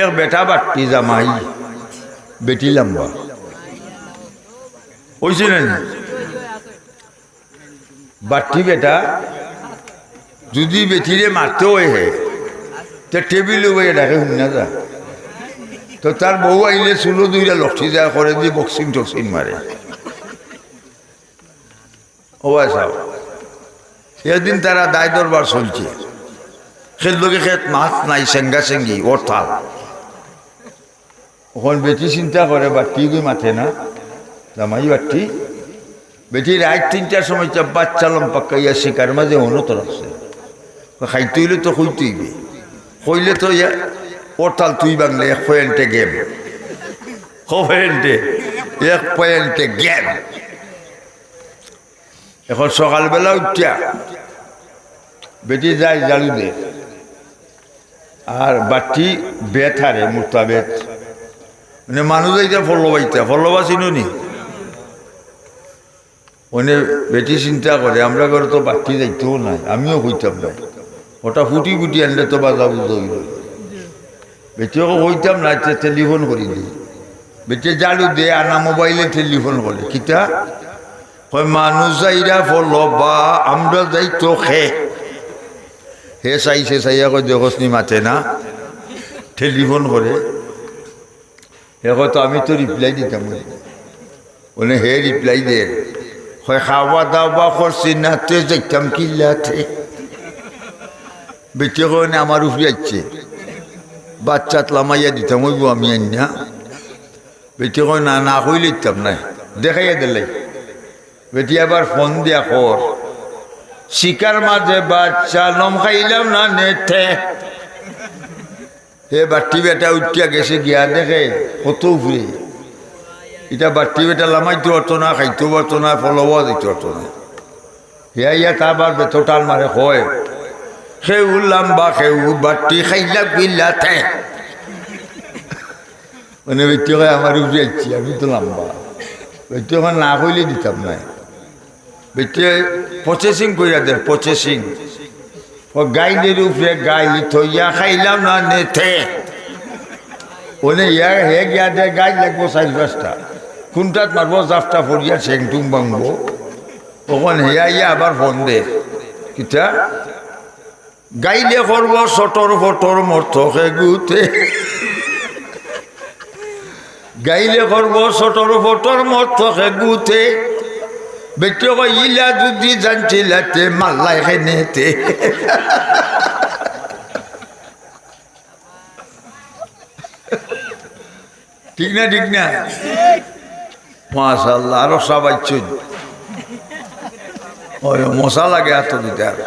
এক বেটা বাট্টি জামাই। বেটি লম্বা। ওইছে না বাট্টি বেটা, যদি বেটিরে মারতে হয় হে, তে টেবিল উবে ডাকে শুনা যা। তো তার বউ আইলে চুলো দুইটা লক্ষি যা করে দিয়ে বক্সিং টক্সিং মারে। ও সাহ এদিন তারা দায় দরবার চলছে। খেত লোকে খেত মাছ নাই সেঙ্গা সেঙ্গি ওর থাল ওখান বেটি চিন্তা করে বাট্টি গই মাথে না? জামাই বাট্টি বেটি রাত তিনটার সময় চাপ বাচ্চা লম্পাক্কাইয়া শিকার মাঝে অনতর আছে খাইতে হইলে তো হইতেইবে হইলে তো ইয়া ওর তুই বাংলা এক পয়েন্টে গেম। পয়েন্টে? এক পয়েন্টে গেম। এখন সকালবেলা উঠিয়া, বেটি যায় জালু দে আর বাটি মুক্তা বেত। মানে মানুষ যাইতে ফল্লবাইতে, ফল্লবা চিনুনি ওনে বেটি চিন্তা করে আমরা ঘরে তো বাটি যাইতেও নাই, আমিও হইতাম নাই। ওটা ফুটি ফুটি আনলে তো বাজা বুঝতে হইল বেটিও হইতাম না তে টেলিফোন করি দিই বেটি জালু দে, আনা মোবাইলে টেলিফোন করে কিতা? কয় মানুষ যাইরা ফলবা আমরা যাইতো খে। হে চাইছে চাইয়া কয় দেখসনি মাতে না। টেলিফোন করে হে তো আমি তো রিপ্লাই দিতাম বলে, হে রিপ্লাই দে। হয় খাওয়া দাওয়া করছি না তে যাইতাম কিল্লাতে। বেঁচে কয় আমার উপরে যাচ্ছে বাচ্চাত লামাইয়া দিতাম ওইব আমি আন্যা বেঁচে কয়, না না কইলে দিতাম না দেখাইয়া দিলাই বেটি আবার ফোন দিয়া কর শিকার মাঝে বাচ্চা নম খাইলাম না নেঠে? হে বাট্টি বেটা উঠিয়া গেছে গিয়া দেখে, কত উপরে। এটা বাট্টি বেটা লামাইতে পারতো না, খাইতেও পারতো না ফলবা দিতে পারতো না। হিয়া ইয়া তারবার বেতটাল মারে হয় সেউ লাম্বা সেউ বাট্টি খাইলা থে। মানে বেটি কয়, আমার উপরে যাচ্ছি আমি তো লাম্বা। বেটি আমার না কইলে দিতাম না বেটি প্রসেসিং কইরা দেয় প্রসেসিং ও গাইলের উপরে গাই থইয়া খাইলাম না নেথে। ওনে ইয়া হে গিয়া দে গাই লাগবো চারি পাঁচটা। কোনটাত মারবো জাফটা ফরিয়া চেংটুং বাংবো। ওখান হেয়া ইয়া আবার ফোন দে। কিতা? গাইলে করব চটর ফটর মর্থকে গুতে। গাইলে করব চটর ফটর মর্থকে গুতে। বেটি ইলা যদি জানছিলাতে মাল্লাই খেনেতে ঠিক না ঠিক না? মাশাল্লাহ আরও সবাই চুন। ওই মশা লাগে এত দিতে আর।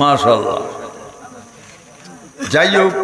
মাশাল্লাহ যাই হোক।